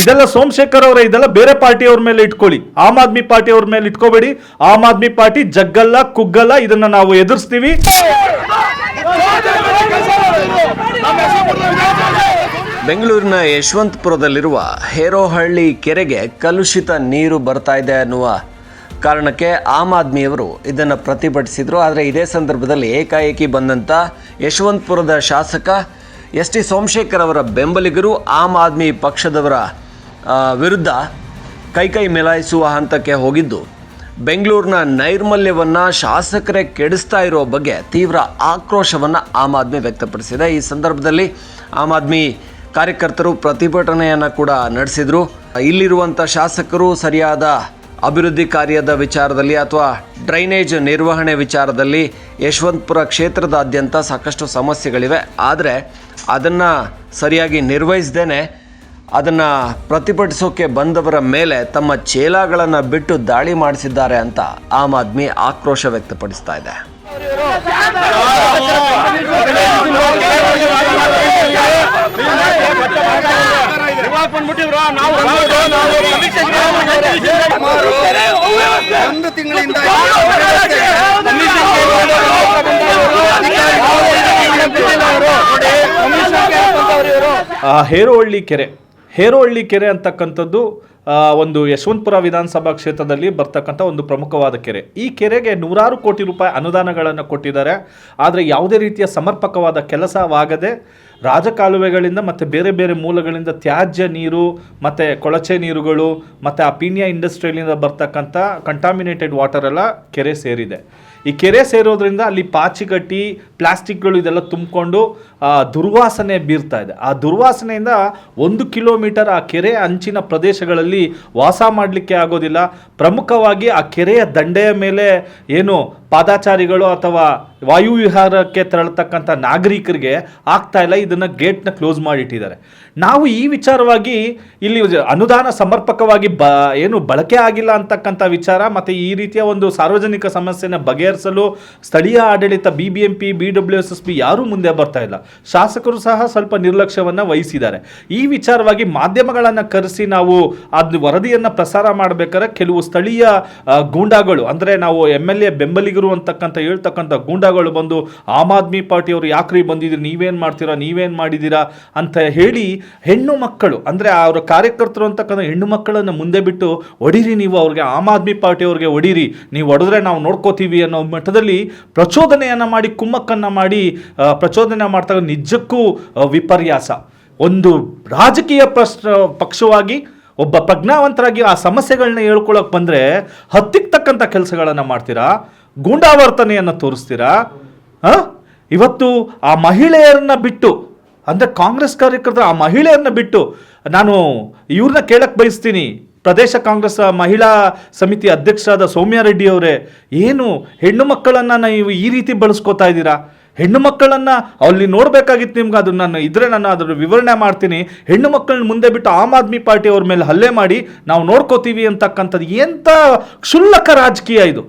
ಇದೆಲ್ಲ ಸೋಮಶೇಖರ್ ಅವರ ಇದೆಲ್ಲ ಬೇರೆ ಪಾರ್ಟಿಯವ್ರ ಮೇಲೆ ಇಟ್ಕೊಳ್ಳಿ. ಆಮ್ ಆದ್ಮಿ ಪಾರ್ಟಿಯವ್ರ ಮೇಲೆ ಇಟ್ಕೋಬೇಡಿ. ಆಮ್ ಆದ್ಮಿ ಪಾರ್ಟಿ ಜಗ್ಗಲ್ಲ ಕುಗ್ಗಲ್ಲ ಇದನ್ನ ನಾವು ಎದುರಿಸ್ತೀವಿ. ಬೆಂಗಳೂರಿನ ಯಶವಂತಪುರದಲ್ಲಿರುವ ಹೇರೋಹಳ್ಳಿ ಕೆರೆಗೆ ಕಲುಷಿತ ನೀರು ಬರ್ತಾ ಇದೆ ಅನ್ನುವ ಕಾರಣಕ್ಕೆ ಆಮ್ ಆದ್ಮಿಯವರು ಇದನ್ನು ಪ್ರತಿಭಟಿಸಿದರು. ಆದರೆ ಇದೇ ಸಂದರ್ಭದಲ್ಲಿ ಏಕಾಏಕಿ ಬಂದಂಥ ಯಶವಂತಪುರದ ಶಾಸಕ ಎಸ್ ಟಿ ಸೋಮಶೇಖರ್ ಅವರ ಬೆಂಬಲಿಗರು ಆಮ್ ಆದ್ಮಿ ಪಕ್ಷದವರ ವಿರುದ್ಧ ಕೈಕೈ ಮಿಲಾಯಿಸುವ ಹಂತಕ್ಕೆ ಹೋಗಿದ್ದು. ಬೆಂಗಳೂರಿನ ನೈರ್ಮಲ್ಯವನ್ನು ಶಾಸಕರೇ ಕೆಡಿಸ್ತಾ ಇರೋ ಬಗ್ಗೆ ತೀವ್ರ ಆಕ್ರೋಶವನ್ನು ಆಮ್ ಆದ್ಮಿ ವ್ಯಕ್ತಪಡಿಸಿದೆ. ಈ ಸಂದರ್ಭದಲ್ಲಿ ಆಮ್ ಆದ್ಮಿ ಕಾರ್ಯಕರ್ತರು ಪ್ರತಿಭಟನೆಯನ್ನು ಕೂಡ ನಡೆಸಿದರು. ಇಲ್ಲಿರುವಂಥ ಶಾಸಕರು ಸರಿಯಾದ ಅಭಿವೃದ್ಧಿ ಕಾರ್ಯದ ವಿಚಾರದಲ್ಲಿ ಅಥವಾ ಡ್ರೈನೇಜ್ ನಿರ್ವಹಣೆ ವಿಚಾರದಲ್ಲಿ ಯಶವಂತಪುರ ಕ್ಷೇತ್ರದಾದ್ಯಂತ ಸಾಕಷ್ಟು ಸಮಸ್ಯೆಗಳಿವೆ. ಆದರೆ ಅದನ್ನು ಸರಿಯಾಗಿ ನಿರ್ವಹಿಸದೇನೆ, ಅದನ್ನು ಪ್ರತಿಭಟಿಸೋಕೆ ಬಂದವರ ಮೇಲೆ ತಮ್ಮ ಚೇಲಾಗಳನ್ನು ಬಿಟ್ಟು ದಾಳಿ ಮಾಡಿಸಿದ್ದಾರೆ ಅಂತ ಆಮ್ ಆದ್ಮಿ ಆಕ್ರೋಶ ವ್ಯಕ್ತಪಡಿಸ್ತಾ ಇದೆ. ಒಂದು ತಿಂಗಳಿಂದ ಹೇರೋಹಳ್ಳಿ ಕೆರೆ. ಹೇರೋಹಳ್ಳಿ ಕೆರೆ ಅಂತಕ್ಕಂಥದ್ದು ಒಂದು ಯಶವಂತಪುರ ವಿಧಾನಸಭಾ ಕ್ಷೇತ್ರದಲ್ಲಿ ಬರ್ತಕ್ಕಂಥ ಒಂದು ಪ್ರಮುಖವಾದ ಕೆರೆ. ಈ ಕೆರೆಗೆ ನೂರಾರು ಕೋಟಿ ರೂಪಾಯಿ ಅನುದಾನಗಳನ್ನು ಕೊಟ್ಟಿದ್ದಾರೆ. ಆದರೆ ಯಾವುದೇ ರೀತಿಯ ಸಮರ್ಪಕವಾದ ಕೆಲಸವಾಗದೆ ರಾಜಕಾಲುವೆಗಳಿಂದ ಮತ್ತು ಬೇರೆ ಬೇರೆ ಮೂಲಗಳಿಂದ ತ್ಯಾಜ್ಯ ನೀರು, ಮತ್ತು ಕೊಳಚೆ ನೀರುಗಳು, ಮತ್ತು ಆ ಪೀಣ್ಯ ಇಂಡಸ್ಟ್ರಿಯಲಿಂದ ಬರ್ತಕ್ಕಂಥ ಕಂಟಾಮಿನೇಟೆಡ್ ವಾಟರ್ ಎಲ್ಲ ಕೆರೆ ಸೇರಿದೆ. ಈ ಕೆರೆ ಸೇರೋದ್ರಿಂದ ಅಲ್ಲಿ ಪಾಚಿಗಟ್ಟಿ, ಪ್ಲಾಸ್ಟಿಕ್ಗಳು ಇದೆಲ್ಲ ತುಂಬಿಕೊಂಡು ದುರ್ವಾಸನೆ ಬೀರ್ತಾ ಇದೆ. ಆ ದುರ್ವಾಸನೆಯಿಂದ ಒಂದು ಕಿಲೋಮೀಟರ್ ಆ ಕೆರೆ ಅಂಚಿನ ಪ್ರದೇಶಗಳಲ್ಲಿ ವಾಸ ಮಾಡಲಿಕ್ಕೆ ಆಗೋದಿಲ್ಲ. ಪ್ರಮುಖವಾಗಿ ಆ ಕೆರೆಯ ದಂಡೆಯ ಮೇಲೆ ಏನು ಪಾದಾಚಾರಿಗಳು ಅಥವಾ ವಾಯುವಿಹಾರಕ್ಕೆ ತೆರಳತಕ್ಕಂಥ ನಾಗರಿಕರಿಗೆ ಆಗ್ತಾ ಇಲ್ಲ, ಇದನ್ನು ಗೇಟ್ನ ಕ್ಲೋಸ್ ಮಾಡಿಟ್ಟಿದ್ದಾರೆ. ನಾವು ಈ ವಿಚಾರವಾಗಿ ಇಲ್ಲಿ ಅನುದಾನ ಸಮರ್ಪಕವಾಗಿ ಬ, ಏನು ಬಳಕೆ ಆಗಿಲ್ಲ ಅಂತಕ್ಕಂಥ ವಿಚಾರ, ಮತ್ತು ಈ ರೀತಿಯ ಒಂದು ಸಾರ್ವಜನಿಕ ಸಮಸ್ಯೆನ ಬಗೆಹರಿಸಲು ಸ್ಥಳೀಯ ಆಡಳಿತ B B M P B W S S P ಯಾರೂ ಮುಂದೆ ಬರ್ತಾ ಇಲ್ಲ. ಶಾಸಕರು ಸಹ ಸ್ವಲ್ಪ ನಿರ್ಲಕ್ಷ್ಯವನ್ನು ವಹಿಸಿದ್ದಾರೆ. ಈ ವಿಚಾರವಾಗಿ ಮಾಧ್ಯಮಗಳನ್ನು ಕರೆಸಿ ನಾವು ಅದು ವರದಿಯನ್ನು ಪ್ರಸಾರ ಮಾಡಬೇಕಾದ್ರೆ ಕೆಲವು ಸ್ಥಳೀಯ ಗೂಂಡಾಗಳು, ಅಂದರೆ ನಾವು ಎಂ ಎಲ್ ಎ ಬೆಂಬಲಿಗರು ಅಂತಕ್ಕಂಥ ಹೇಳ್ತಕ್ಕಂಥ ಗೂಂಡಾಗಳು ಬಂದು ಆಮ್ ಆದ್ಮಿ ಪಾರ್ಟಿಯವರು ಯಾಕ್ರಿ ಬಂದಿದ್ದೀರಿ? ನೀವೇನು ಮಾಡ್ತೀರಾ? ನೀವೇನು ಮಾಡಿದ್ದೀರಾ? ಅಂತ ಹೇಳಿ ಹೆಣ್ಣು ಮಕ್ಕಳು, ಅಂದರೆ ಅವರ ಕಾರ್ಯಕರ್ತರು ಅಂತಕ್ಕಂಥ ಹೆಣ್ಣು ಮಕ್ಕಳನ್ನು ಮುಂದೆ ಬಿಟ್ಟು ಹೊಡೀರಿ ನೀವು ಅವ್ರಿಗೆ, ಆಮ್ ಆದ್ಮಿ ಪಾರ್ಟಿಯವ್ರಿಗೆ ಹೊಡೀರಿ ನೀವು ಹೊಡೆದ್ರೆ ನಾವು ನೋಡ್ಕೋತೀವಿ ಅನ್ನೋ ಮಟ್ಟದಲ್ಲಿ ಪ್ರಚೋದನೆಯನ್ನು ಮಾಡಿ, ಕುಮ್ಮಕ್ಕನ್ನು ಮಾಡಿ ಪ್ರಚೋದನೆ ಮಾಡ್ತಾ ನಿಜಕ್ಕೂ ವಿಪರ್ಯಾಸ. ಒಂದು ರಾಜಕೀಯ ಪ್ರಶ್ನ, ಪಕ್ಷವಾಗಿ ಒಬ್ಬ ಪ್ರಜ್ಞಾವಂತರಾಗಿ ಆ ಸಮಸ್ಯೆಗಳನ್ನ ಹೇಳ್ಕೊಳಕ್ ಬಂದ್ರೆ ಹತ್ತಿಕ್ತಕ್ಕಂಥ ಕೆಲಸಗಳನ್ನು ಮಾಡ್ತೀರಾ? ಗೂಂಡಾವರ್ತನೆಯನ್ನು ತೋರಿಸ್ತೀರಾ? ಇವತ್ತು ಆ ಮಹಿಳೆಯರನ್ನ ಬಿಟ್ಟು, ಅಂದರೆ ಕಾಂಗ್ರೆಸ್ ಕಾರ್ಯಕರ್ತರು ಆ ಮಹಿಳೆಯರನ್ನ ಬಿಟ್ಟು ನಾನು ಇವ್ರನ್ನ ಕೇಳಕ್ಕೆ ಬಯಸ್ತೀನಿ. ಪ್ರದೇಶ ಕಾಂಗ್ರೆಸ್ ಮಹಿಳಾ ಸಮಿತಿ ಅಧ್ಯಕ್ಷರಾದ ಸೌಮ್ಯ ರೆಡ್ಡಿ ಅವರೇ, ಏನು ಹೆಣ್ಣು ಮಕ್ಕಳನ್ನು ನೀವು ಈ ರೀತಿ ಬಳಸ್ಕೋತಾ ಇದ್ದೀರಾ? ಹೆಣ್ಣು ಮಕ್ಕಳನ್ನು ಅಲ್ಲಿ ನೋಡಬೇಕಾಗಿತ್ತು ನಿಮ್ಗೆ, ಅದು ನಾನು ಇದ್ರೆ ನಾನು ಅದರ ವಿವರಣೆ ಮಾಡ್ತೀನಿ. ಹೆಣ್ಣು ಮಕ್ಕಳನ್ನ ಮುಂದೆ ಬಿಟ್ಟು ಆಮ್ ಆದ್ಮಿ ಪಾರ್ಟಿ ಅವ್ರ ಮೇಲೆ ಹಲ್ಲೆ ಮಾಡಿ ನಾವು ನೋಡ್ಕೋತೀವಿ ಅಂತಕ್ಕಂಥದ್ದು ಎಂಥ ಕ್ಷುಲ್ಲಕ ರಾಜಕೀಯ ಇದು.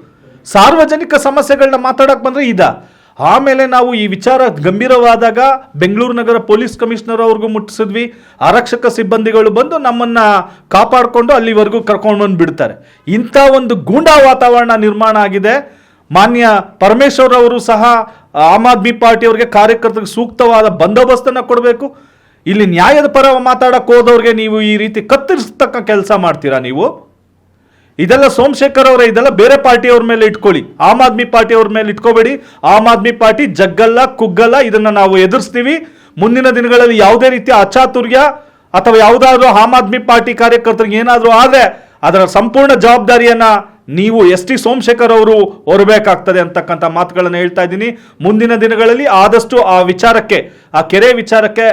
ಸಾರ್ವಜನಿಕ ಸಮಸ್ಯೆಗಳನ್ನ ಮಾತಾಡಕ್ಕೆ ಬಂದ್ರೆ ಇದ. ಆಮೇಲೆ ನಾವು ಈ ವಿಚಾರ ಗಂಭೀರವಾದಾಗ ಬೆಂಗಳೂರು ನಗರ ಪೊಲೀಸ್ ಕಮಿಷನರ್ ಅವ್ರಿಗೂ ಮುಟ್ಟಿಸಿದ್ವಿ. ಆರಕ್ಷಕ ಸಿಬ್ಬಂದಿಗಳು ಬಂದು ನಮ್ಮನ್ನ ಕಾಪಾಡಿಕೊಂಡು ಅಲ್ಲಿವರೆಗೂ ಕರ್ಕೊಂಡು ಬಂದು ಬಿಡ್ತಾರೆ. ಇಂಥ ಒಂದು ಗೂಂಡಾ ವಾತಾವರಣ ನಿರ್ಮಾಣ ಆಗಿದೆ. ಮಾನ್ಯ ಪರಮೇಶ್ವರ್ ಅವರು ಸಹ ಆಮ್ ಆದ್ಮಿ ಪಾರ್ಟಿ ಅವರಿಗೆ ಕಾರ್ಯಕರ್ತರಿಗೆ ಸೂಕ್ತವಾದ ಬಂದೋಬಸ್ತನ್ನು ಕೊಡಬೇಕು. ಇಲ್ಲಿ ನ್ಯಾಯದ ಪರ ಮಾತಾಡಕ್ಕೆ ಹೋದವ್ರಿಗೆ ನೀವು ಈ ರೀತಿ ಕತ್ತರಿಸ್ತಕ್ಕ ಕೆಲಸ ಮಾಡ್ತೀರಾ ನೀವು? ಇದೆಲ್ಲ ಸೋಮಶೇಖರ್ ಅವರ, ಇದೆಲ್ಲ ಬೇರೆ ಪಾರ್ಟಿಯವ್ರ ಮೇಲೆ ಇಟ್ಕೊಳ್ಳಿ. ಆಮ್ ಆದ್ಮಿ ಪಾರ್ಟಿಯವ್ರ ಮೇಲೆ ಇಟ್ಕೋಬೇಡಿ. ಆಮ್ ಆದ್ಮಿ ಪಾರ್ಟಿ ಜಗ್ಗಲ್ಲ, ಕುಗ್ಗಲ್ಲ, ಇದನ್ನ ನಾವು ಎದುರಿಸ್ತೀವಿ. ಮುಂದಿನ ದಿನಗಳಲ್ಲಿ ಯಾವುದೇ ರೀತಿಯ ಅಚಾತುರ್ಯ ಅಥವಾ ಯಾವುದಾದ್ರೂ ಆಮ್ ಆದ್ಮಿ ಪಾರ್ಟಿ ಕಾರ್ಯಕರ್ತರಿಗೆ ಏನಾದರೂ ಆದರೆ ಅದರ ಸಂಪೂರ್ಣ ಜವಾಬ್ದಾರಿಯನ್ನ ನೀವು ಎಸ್ ಟಿ ಸೋಮಶೇಖರ್ ಅವರು ಹೊರಬೇಕಾಗ್ತದೆ ಅಂತಕ್ಕಂಥ ಮಾತುಗಳನ್ನು ಹೇಳ್ತಾ ಇದ್ದೀನಿ. ಮುಂದಿನ ದಿನಗಳಲ್ಲಿ ಆದಷ್ಟು ಆ ವಿಚಾರಕ್ಕೆ, ಆ ಕೆರೆ ವಿಚಾರಕ್ಕೆ